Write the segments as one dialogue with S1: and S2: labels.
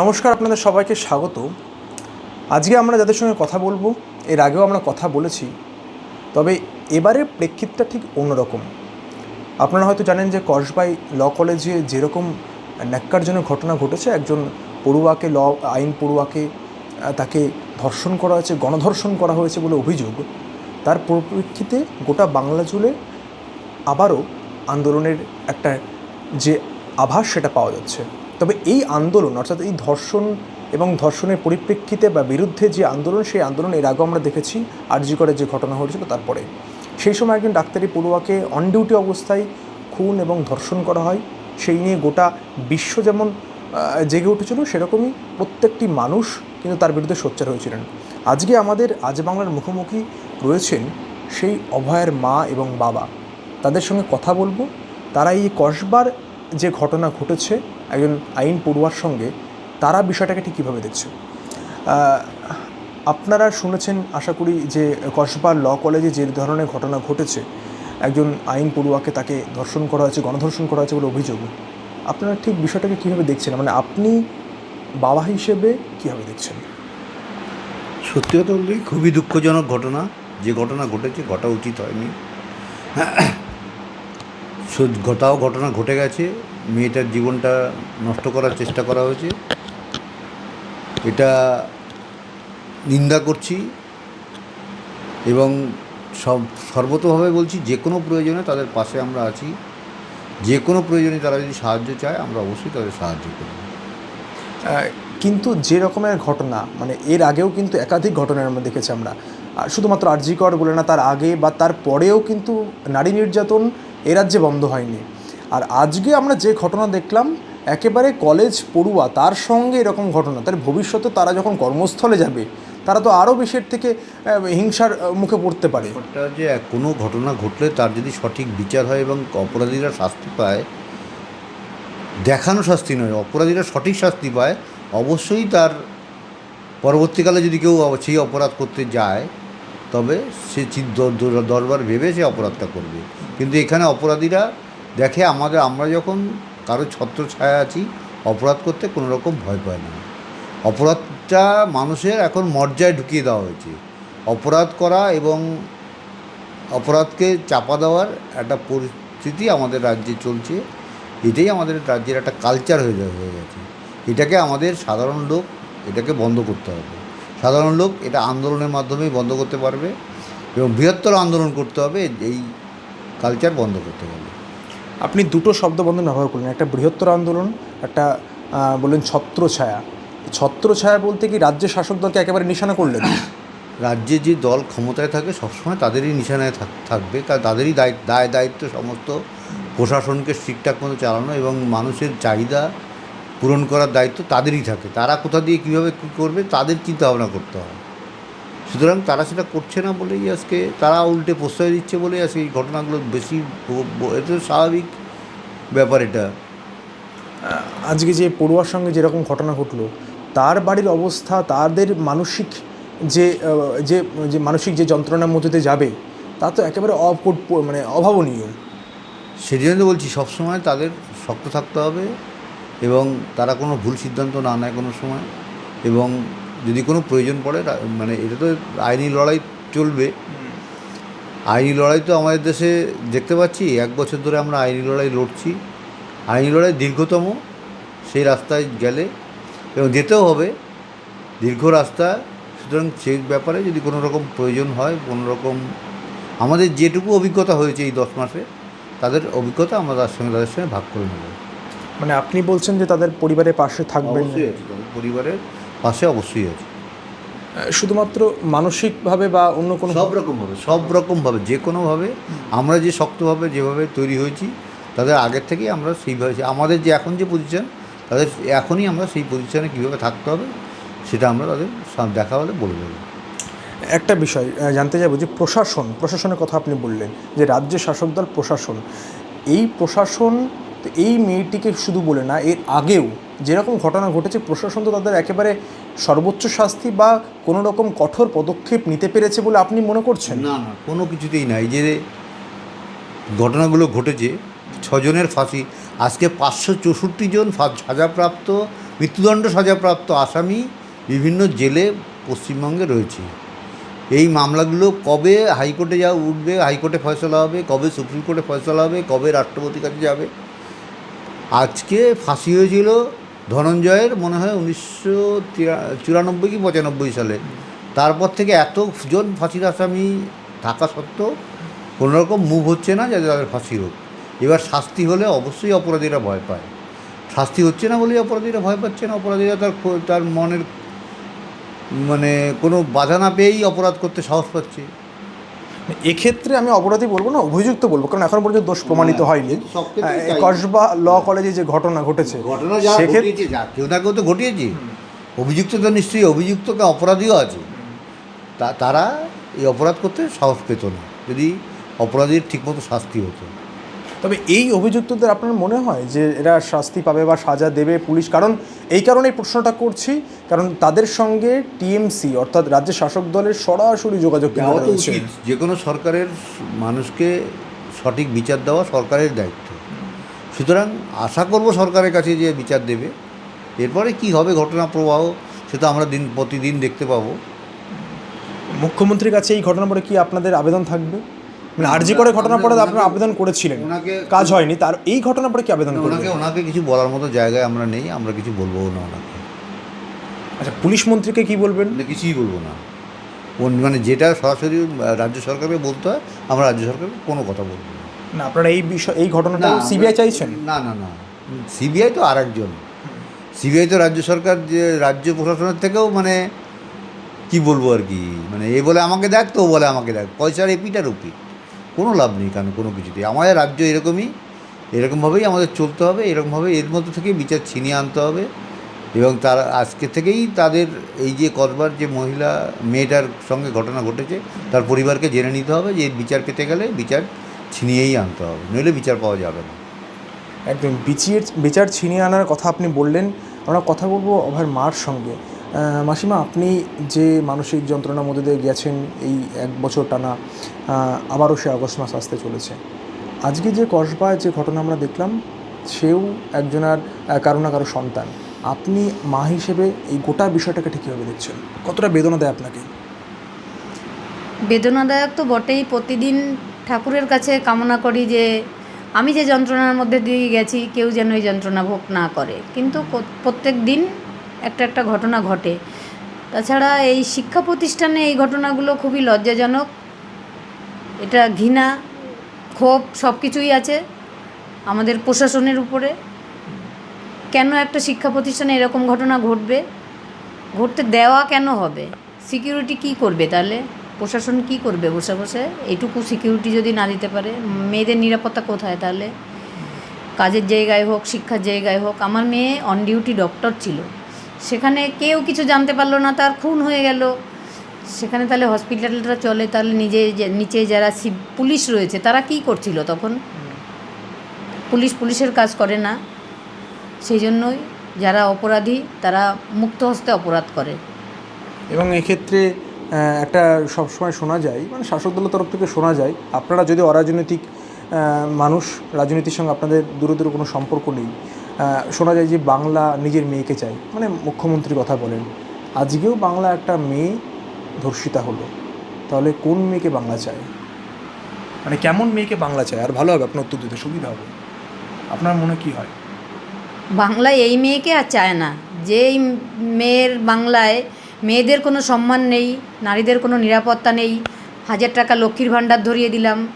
S1: নমস্কার, আপনাদের সবাইকে স্বাগত। আজকে আমরা যাদের সঙ্গে কথা বলব, এর আগেও আমরা কথা বলেছি, তবে এবারের প্রেক্ষিতটা ঠিক অন্যরকম। আপনারা হয়তো জানেন যে কসবাই ল কলেজে যেরকম ন্যাক্কারজনক ঘটনা ঘটেছে, একজন পড়ুয়াকে ল, আইন পড়ুয়াকে তাকে ধর্ষণ করা হয়েছে, গণধর্ষণ করা হয়েছে বলে অভিযোগ, তার পরিপ্রেক্ষিতে গোটা বাংলা জুড়ে আবারও আন্দোলনের একটা যে আভাস সেটা পাওয়া যাচ্ছে। তবে এই আন্দোলন, অর্থাৎ এই ধর্ষণ এবং ধর্ষণের পরিপ্রেক্ষিতে বা বিরুদ্ধে যে আন্দোলন, সেই আন্দোলন এর আগেও আমরা দেখেছি, আরজি করে যে ঘটনা হয়েছিল তারপরে। সেই সময় একজন ডাক্তারি পড়ুয়াকে অন ডিউটি অবস্থায় খুন এবং ধর্ষণ করা হয়। সেই নিয়ে গোটা বিশ্ব যেমন জেগে উঠেছিল, সেরকমই প্রত্যেকটি মানুষ কিন্তু তার বিরুদ্ধে সোচ্চার হয়েছিলেন। আজকে আমাদের আজ বাংলার মুখোমুখি রয়েছেন সেই অভয়ের মা এবং বাবা। তাদের সঙ্গে কথা বলব। তারা এই কসবার যে ঘটনা ঘটেছে, একজন আইন পড়ুয়ার সঙ্গে, তারা বিষয়টাকে ঠিক কীভাবে দেখছে? আপনারা শুনেছেন, আশা করি, যে কসবা ল কলেজে যে ধরনের ঘটনা ঘটেছে, একজন আইন পড়ুয়াকে তাকে ধর্ষণ করা হয়েছে, গণধর্ষণ করা হয়েছে বলে অভিযোগ। আপনারা ঠিক বিষয়টাকে কীভাবে দেখছেন? মানে আপনি বাবা হিসেবে কীভাবে দেখছেন?
S2: সত্যি কথা বলতে, খুবই দুঃখজনক ঘটনা। যে ঘটনা ঘটেছে, ঘটা উচিত হয়নি। ঘটাও ঘটনা ঘটে গেছে, মেয়েটার জীবনটা নষ্ট করার চেষ্টা করা হয়েছে। এটা নিন্দা করছি এবং সব সর্বতভাবে বলছি, যে কোনো প্রয়োজনে তাদের পাশে আমরা আছি। যে কোনো প্রয়োজনে তারা যদি সাহায্য চায়, আমরা অবশ্যই তাদের সাহায্য করব।
S1: কিন্তু যে রকমের ঘটনা মানে এর আগেও কিন্তু একাধিক ঘটনার আমরা দেখেছি আমরা। শুধুমাত্র আরজিকর বলে না, তার আগে বা তার পরেও কিন্তু নারী নির্যাতন এ রাজ্যে বন্ধ হয়নি। আর আজকে আমরা যে ঘটনা দেখলাম, একেবারে কলেজ পড়ুয়া, তার সঙ্গে এরকম ঘটনা, তার ভবিষ্যতে তারা যখন কর্মস্থলে যাবে, তারা তো আরও বেশি থেকে হিংসার মুখে পড়তে পারে।
S2: যে কোনো ঘটনা ঘটলে তার যদি সঠিক বিচার হয় এবং অপরাধীরা শাস্তি পায়, দেখানো শাস্তি নয়, অপরাধীরা সঠিক শাস্তি পায়, অবশ্যই তার পরবর্তীকালে যদি কেউ সেই অপরাধ করতে যায় তবে সে দরবার ভেবে সে অপরাধটা করবে। কিন্তু এখানে অপরাধীরা দেখে আমাদের, আমরা যখন কারও ছত্র ছায়া আছি, অপরাধ করতে কোনো রকম ভয় পায় না। অপরাধটা মানুষের এখন মর্যায় ঢুকিয়ে দেওয়া হয়েছে। অপরাধ করা এবং অপরাধকে চাপা দেওয়ার একটা পরিস্থিতি আমাদের রাজ্যে চলছে। এটাই আমাদের রাজ্যের একটা কালচার হয়ে হয়ে গেছে। এটাকে আমাদের সাধারণ লোক এটাকে বন্ধ করতে হবে। সাধারণ লোক এটা আন্দোলনের মাধ্যমেই বন্ধ করতে পারবে এবং বৃহত্তর আন্দোলন করতে হবে এই কালচার বন্ধ করতে হবে।
S1: আপনি দুটো শব্দবন্ধন ব্যবহার করলেন একটা বৃহত্তর আন্দোলন একটা বললেন ছত্রছায়া ছত্রছায়া বলতে কি রাজ্যের শাসক দলকে একেবারে নিশানা করলেন?
S2: রাজ্যে যে দল ক্ষমতায় থাকে সবসময় তাদেরই নিশানায় থাকবে কারণ তাদেরই দায় দায় দায়িত্ব সমস্ত প্রশাসনকে ঠিকঠাক মতো চালানো এবং মানুষের চাহিদা পূরণ করার দায়িত্ব তাদেরই থাকে। তারা কোথা দিয়ে কীভাবে কী করবে তাদের চিন্তা ভাবনা করতে হয় সুতরাং তারা সেটা করছে না বলেই আজকে তারা উল্টে প্রশ্রয় দিচ্ছে বলেই আজকে এই ঘটনাগুলো বেশি এটা স্বাভাবিক ব্যাপার এটা।
S1: আজকে যে পড়ুয়ার সঙ্গে যেরকম ঘটনা ঘটলো তার বাড়ির অবস্থা তাদের মানসিক যে যে যে মানসিক যে যন্ত্রণার মধ্যে যাবে তা তো একেবারে অপ- মানে অভাবনীয়।
S2: সেই জন্য তো বলছি সবসময় তাদের শক্ত থাকতে হবে। এবং তারা কোনো ভুল সিদ্ধান্ত না নেয় কোনো সময় এবং যদি কোনো প্রয়োজন পড়ে মানে এটা তো আইনি লড়াই চলবে। আইনি লড়াই তো আমাদের দেশে দেখতে পাচ্ছি এক বছর ধরে আমরা আইনি লড়াই লড়ছি। আইনি লড়াই দীর্ঘতম সেই রাস্তায় গেলে এবং যেতেও হবে। দীর্ঘ রাস্তা সুতরাং সেই ব্যাপারে যদি কোনো রকম প্রয়োজন হয় কোনো রকম আমাদের যেটুকু অভিজ্ঞতা হয়েছে এই দশ মাসে তাদের অভিজ্ঞতা আমরা তার সঙ্গে তাদের সঙ্গে ভাগ করে নেব।
S1: মানে আপনি বলছেন যে তাদের পরিবারের পাশে থাকবেন
S2: অবশ্যই আছে তাদের পরিবারের পাশে অবশ্যই আছে।
S1: শুধুমাত্র মানসিকভাবে বা অন্য কোনো
S2: সব রকমভাবে সব রকমভাবে যে কোনোভাবে আমরা যে শক্তভাবে যেভাবে তৈরি হয়েছি তাদের আগের থেকেই আমরা সেইভাবে আমাদের যে এখন যে পজিশন তাদের এখনই আমরা সেই পজিশনে কীভাবে থাকতে হবে সেটা আমরা তাদের দেখা হলে বলে দেবো।
S1: একটা বিষয় জানতে চাইব যে প্রশাসন প্রশাসনের কথা আপনি বললেন যে রাজ্যের শাসক দল প্রশাসন এই প্রশাসন তো এই মেয়েটিকে শুধু বলে না, এর আগেও যেরকম ঘটনা ঘটেছে, প্রশাসন তো তাদের একেবারে সর্বোচ্চ শাস্তি বা কোনো রকম কঠোর পদক্ষেপ নিতে পেরেছে বলে আপনি মনে করছেন?
S2: না না, কোনো কিছুতেই নাই যে ঘটনাগুলো ঘটেছে, ছজনের ফাঁসি, আজকে পাঁচশো চৌষট্টি জন সাজাপ্রাপ্ত, মৃত্যুদণ্ড সাজাপ্রাপ্ত আসামি বিভিন্ন জেলে পশ্চিমবঙ্গে রয়েছে। এই মামলাগুলো কবে হাইকোর্টে যা উঠবে, হাইকোর্টে ফয়সলা হবে, কবে সুপ্রিম কোর্টে ফয়সলা হবে, কবে রাষ্ট্রপতির কাছে যাবে আজকে ফাঁসি হয়েছিল ধনঞ্জয়ের, মনে হয় উনিশশো চুরানব্বই কি পঁচানব্বই সালে। তারপর থেকে এতজন ফাঁসির আসামি থাকা সত্ত্বেও কোনো রকম মুভ হচ্ছে না যাতে তাদের ফাঁসি হোক। এবার শাস্তি হলে অবশ্যই অপরাধীরা ভয় পায়। শাস্তি হচ্ছে না বলেই অপরাধীরা ভয় পাচ্ছে না। অপরাধীরা তার তার মনের মানে কোনো বাধা না পেয়েই অপরাধ করতে সাহস পাচ্ছে।
S1: এক্ষেত্রে আমি অপরাধী বলব না অভিযুক্ত বলব কারণ এখন পর্যন্ত দোষ প্রমাণিত
S2: হ্যাঁ,
S1: হয়নি।
S2: ক্ষেত্রেই
S1: কসবা ল কলেজে যে ঘটনা ঘটেছে
S2: ঘটনা যা
S1: সেক্ষেত্রে
S2: ঘটিয়েছে যা কেউ না কেউ তো ঘটিয়েছে। অভিযুক্ত তো নিশ্চয়ই অভিযুক্তকে অপরাধীও আছে। তা তারা এই অপরাধ করতে সাহস পেত না। যদি অপরাধীর ঠিকমতো শাস্তি হতো।
S1: তবে এই অভিযুক্তদের আপনার মনে হয় যে এরা শাস্তি পাবে বা সাজা দেবে পুলিশ? কারণ এই কারণে এই প্রশ্নটা করছি কারণ তাদের সঙ্গে টিএমসি অর্থাৎ রাজ্যের শাসক দলের সরাসরি যোগাযোগ রয়েছে।
S2: যে কোনো সরকারের মানুষকে সঠিক বিচার দেওয়া সরকারের দায়িত্ব। সুতরাং আশা করব সরকারের কাছে যে বিচার দেবে। এরপরে কি হবে ঘটনা প্রবাহ সেটা আমরা দিন প্রতিদিন দেখতে পাবো।
S1: মুখ্যমন্ত্রীর কাছে এই ঘটনার পরে কি আপনাদের আবেদন থাকবে? মানে আরজি করে ঘটনার পরে আপনারা আবেদন করেছিলেন।
S2: ওনাকে
S1: কাজ হয়নি তার এই ঘটনার পরে কি আবেদন
S2: ওনাকে ওনাকে কিছু বলার মতো জায়গায় আমরা নেই আমরা কিছু বলব না ওনাকে।
S1: আচ্ছা পুলিশ মন্ত্রীকে কি বলবেন?
S2: মানে কিছুই বলব না। ওন- মানে যেটা সরাসরি রাজ্য সরকারকে বলতে হয় আমরা রাজ্য সরকারকে কোনো কথা বলব না।
S1: না আপনারা এই বিষয় এই ঘটনাটা
S2: না,
S1: সিবিআই
S2: আমরা-
S1: চাইছেন?
S2: না না না। সিবিআই তো আর একজন সিবিআই তো রাজ্য সরকার যে রাজ্য প্রশাসনের থেকেও মানে কি বলব আর কি? মানে এ বলে আমাকে দেখ তো ও বলে আমাকে দেখ। পয়সার এপিটার ওপি। কোনো লাভ নেই কেন কোনো কিছুতে আমাদের রাজ্য এরকমই, এরকমভাবেই আমাদের চলতে হবে, এরকমভাবে এর মধ্যে থেকে বিচার ছিনিয়ে আনতে হবে। এবং তার, আজকে থেকেই তাদের এই যে করবার যে মহিলা, মেয়েটার সঙ্গে ঘটনা ঘটেছে, তার পরিবারকে জেনে নিতে হবে যে বিচার পেতে গেলে বিচার ছিনিয়েই আনতে হবে, নইলে বিচার পাওয়া যাবে না।
S1: একদম, বিচার বিচার ছিনিয়ে আনার কথা আপনি বললেন, আমরা কথা বলব অভয়ের মার সঙ্গে। মাসিমা, আপনি যে মানসিক যন্ত্রণার মধ্যে দিয়ে গেছেন এই এক বছর টানা আবারও সে আগস্ট মাস আসতে চলেছে। আজকে যে কসবায় যে ঘটনা আমরা দেখলাম, সেও একজনের কারও না কারও সন্তান। আপনি মা হিসেবে এই গোটা বিষয়টাকে ঠিক কীভাবে দেখছেন? কতটা বেদনা দেয় আপনাকে?
S3: বেদনাদায়ক তো বটেই। প্রতিদিন ঠাকুরের কাছে কামনা করি যে, আমি যে যন্ত্রণার মধ্যে দিয়ে গেছি, কেউ যেন এই যন্ত্রণা ভোগ না করে। কিন্তু প্রত্যেক দিন একটা একটা ঘটনা ঘটে। তাছাড়া এই শিক্ষা প্রতিষ্ঠানে এই ঘটনাগুলো খুবই লজ্জাজনক। এটা ঘৃণা, ক্ষোভ সব কিছুই আছে আমাদের প্রশাসনের উপরে। কেন একটা শিক্ষা প্রতিষ্ঠানে এরকম ঘটনা ঘটবে? ঘটতে দেওয়া কেন হবে? সিকিউরিটি কি করবে তাহলে? প্রশাসন কি করবে বসে বসে? এইটুকু সিকিউরিটি যদি না দিতে পারে, মেয়েদের নিরাপত্তা কোথায় তাহলে? কাজের জায়গায় হোক, শিক্ষার জায়গায় হোক। আমার মেয়ে অন ডিউটি ডক্টর ছিল। সেখানে কেউ কিছু জানতে পারল না, তার খুন হয়ে গেল। সেখানে তাহলে হসপিটালটা চলে, তাহলে নিজে নিচে যারা পুলিশ রয়েছে, তারা কি করছিল তখন? পুলিশ পুলিশের কাজ করে না। সেই জন্যই যারা অপরাধী, তারা মুক্ত হস্তে অপরাধ করে।
S1: এবং এক্ষেত্রে একটা সবসময় শোনা যায় মানে শাসক দলের তরফ থেকে শোনা যায়, আপনারা যদি অরাজনৈতিক মানুষ, রাজনীতির সঙ্গে আপনাদের দূরে দূরে কোনো সম্পর্ক নেই শোনা যায় যে বাংলা নিজের মেয়েকে চাই মানে মুখ্যমন্ত্রী কথা বলেন। আজকেও বাংলা একটা মেয়ে ধর্ষিতা হলো। তাহলে কোন মেয়েকে বাংলা চায়? মানে কেমন মেয়েকে বাংলা চায়? আর ভালো হবে, আপনার উত্তর দিতে সুবিধা হবে। আপনার মনে কি হয়?
S3: বাংলায় এই মেয়েকে আর চায় না। যেই মেয়ের বাংলায় মেয়েদের কোনো সম্মান নেই, নারীদের কোনো নিরাপত্তা নেই, হাজার টাকা লক্ষ্মীর ভাণ্ডার ধরিয়ে দিলাম।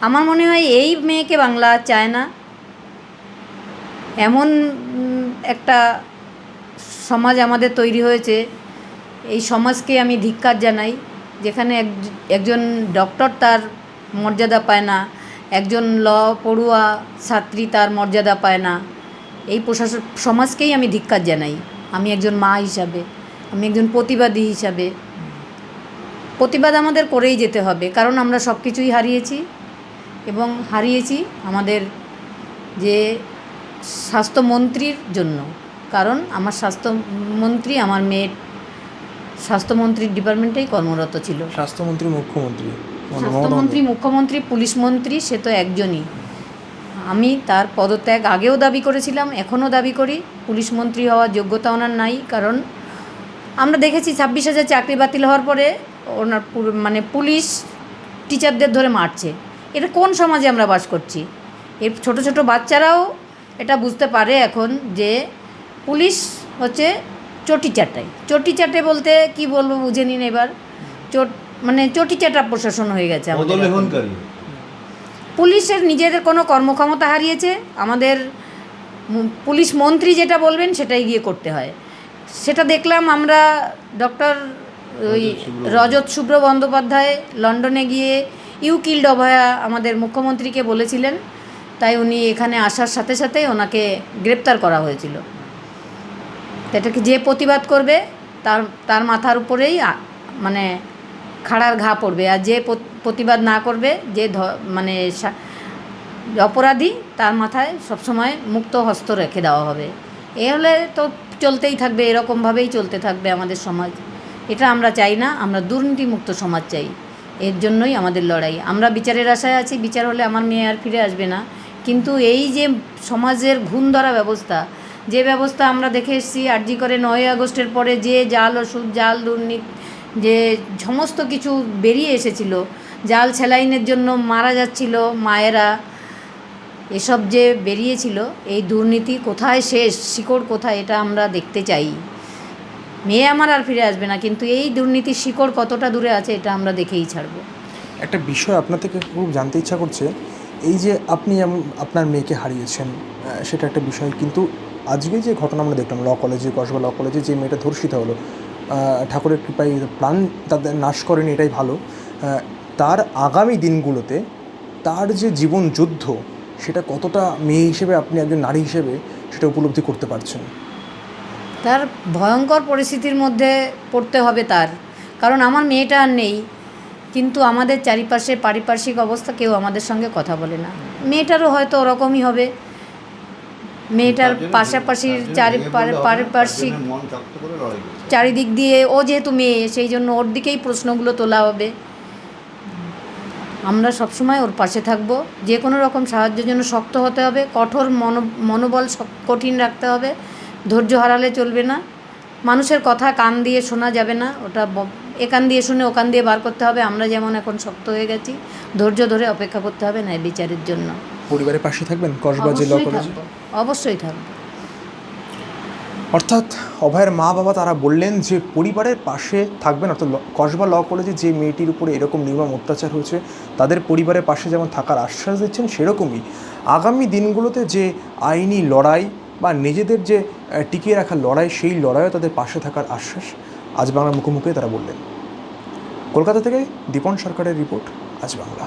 S3: আমার মনে হয় এই মেয়েকে বাংলা চায় না। এমন একটা সমাজ আমাদের তৈরি হয়েছে। এই সমাজকে আমি ধিক্কার জানাই। যেখানে এক- একজন ডক্টর তার মর্যাদা পায় না, একজন ল পড়ুয়া ছাত্রী তার মর্যাদা পায় না। এই প্রশাসন সমাজকেই আমি ধিক্কার জানাই। আমি একজন মা হিসাবে, আমি একজন প্রতিবাদী হিসাবে। প্রতিবাদ আমাদের করেই যেতে হবে, কারণ আমরা সব কিছুই হারিয়েছি। এবং হারিয়েছি আমাদের যে স্বাস্থ্যমন্ত্রীর জন্য। কারণ আমার স্বাস্থ্যমন্ত্রী আমার মেয়ের স্বাস্থ্যমন্ত্রীর ডিপার্টমেন্টেই কর্মরত ছিল।
S1: স্বাস্থ্যমন্ত্রী মুখ্যমন্ত্রী মানে
S3: স্বাস্থ্যমন্ত্রী মুখ্যমন্ত্রী পুলিশ মন্ত্রী সে তো একজনই। আমি তার পদত্যাগ আগেও দাবি করেছিলাম এখনও দাবি করি। পুলিশ মন্ত্রী হওয়ার যোগ্যতা ওনার নাই কারণ আমরা দেখেছি ছাব্বিশ হাজার চাকরি বাতিল হওয়ার পরে ওনার মানে পুলিশ টিচারদের ধরে মারছে। এটা কোন সমাজে আমরা বাস করছি? এর ছোট ছোট বাচ্চারাও এটা বুঝতে পারে এখন যে পুলিশ হচ্ছে চটি চাটাই চটি চাটে বলতে কি বলব বুঝে নিন এবার। চট মানে চটি চাটা প্রশাসন হয়ে গেছে আমাদের পুলিশের নিজেদের কোনো কর্মক্ষমতা হারিয়েছে আমাদের পুলিশ মন্ত্রী যেটা বলবেন সেটাই গিয়ে করতে হয়। সেটা দেখলাম আমরা ডক্টর ওই রজত শুভ্র বন্দ্যোপাধ্যায় লন্ডনে গিয়ে ইউ কিল্ড অভয়া আমাদের মুখ্যমন্ত্রীকে বলেছিলেন। তাই উনি এখানে আসার সাথে সাথেই ওনাকে গ্রেপ্তার করা হয়েছিল। এটাকে যে প্রতিবাদ করবে, তার তার মাথার উপরেই মানে খাড়ার ঘা পড়বে। আর যে প্রতিবাদ না করবে, যে মানে অপরাধী, তার মাথায় সবসময় মুক্ত হস্ত রেখে দেওয়া হবে। এ হলে তো চলতেই থাকবে, এরকমভাবেই চলতে থাকবে আমাদের সমাজ। এটা আমরা চাই না, আমরা দুর্নীতিমুক্ত সমাজ চাই। এর জন্যই আমাদের লড়াই। আমরা বিচারের আশায় আছি, বিচার হলে আমার মেয়ে আর ফিরে আসবে না। কিন্তু এই যে সমাজের ঘুণ ধরা ব্যবস্থা, যে ব্যবস্থা আমরা দেখে এসেছি, আরজি করে নয় আগস্টের পরে যে জাল, ওষুধ, জাল, দুর্নীতি, যে সমস্ত কিছু বেরিয়ে এসেছিল, জাল স্যালাইনের জন্য মারা যাচ্ছিল মায়েরা, এসব যে বেরিয়েছিল, এই দুর্নীতি কোথায় শেষ, শিকড় কোথায়, এটা আমরা দেখতে চাই। মেয়ে আমার আর ফিরে আসবে না, কিন্তু এই দুর্নীতির শিকড় কতটা দূরে আছে, এটা আমরা দেখেই ছাড়বো।
S1: একটা বিষয় আপনার থেকে খুব জানতে ইচ্ছা করছে এই যে আপনি আপনার মেয়েকে হারিয়েছেন সেটা একটা বিষয়, কিন্তু আজকে যে ঘটনা আমরা দেখলাম ল কলেজে কসবা ল কলেজে যে মেয়েটা ধর্ষিত হলো ঠাকুরের কৃপায় প্রাণ তাদের নাশ করেনি, এটাই ভালো তার আগামী দিনগুলোতে তার যে জীবন যুদ্ধ, সেটা কতটা মেয়ে হিসেবে আপনি একজন নারী হিসেবে সেটা উপলব্ধি করতে পারছেন?
S3: তার ভয়ঙ্কর পরিস্থিতির মধ্যে পড়তে হবে তার। কারণ আমার মেয়েটা আর নেই কিন্তু আমাদের চারিপাশে পারিপার্শ্বিক অবস্থা কেউ আমাদের সঙ্গে কথা বলে না। মেয়েটারও হয়তো ওরকমই হবে। মেয়েটার পাশাপাশি চারি পারিপার্শ্বিক। চারিদিক দিয়ে ও যেহেতু মেয়ে সেই জন্য ওর দিকেই প্রশ্নগুলো তোলা হবে। আমরা সবসময় ওর পাশে থাকব। যে কোনো রকম সাহায্যের জন্য শক্ত হতে হবে। কঠোর মনো মনোবল কঠিন রাখতে হবে। ধৈর্য হারালে চলবে না। মানুষের কথা কান দিয়ে শোনা যাবে না। ওটা ব- এ কান দিয়ে শুনে ওখান দিয়ে বার করতে হবে। আমরা যেমন এখন শক্ত হয়ে গেছি ধৈর্য ধরে অপেক্ষা করতে হবে ন্যায় বিচারের জন্য।
S1: পরিবারের পাশে থাকবেন? কসবা যে ল
S3: অবশ্যই
S1: কলেজে?
S3: অবশ্যই থাকব।
S1: অর্থাৎ অভয়ের মা বাবা তারা বললেন যে পরিবারের পাশে থাকবেন। অর্থাৎ কসবা ল কলেজে যে মেয়েটির উপরে এরকম নির্মম অত্যাচার হয়েছে তাদের পরিবারের পাশে যেমন থাকার আশ্বাস দিচ্ছেন সেরকমই আগামী দিনগুলোতে যে আইনি লড়াই বা নিজেদের যে টিকিয়ে রাখার লড়াই সেই লড়াইও তাদের পাশে থাকার আশ্বাস। আজ বাংলার মুখোমুখি তারা বললেন। কলকাতা থেকে দীপন সরকারের রিপোর্ট আজ বাংলা।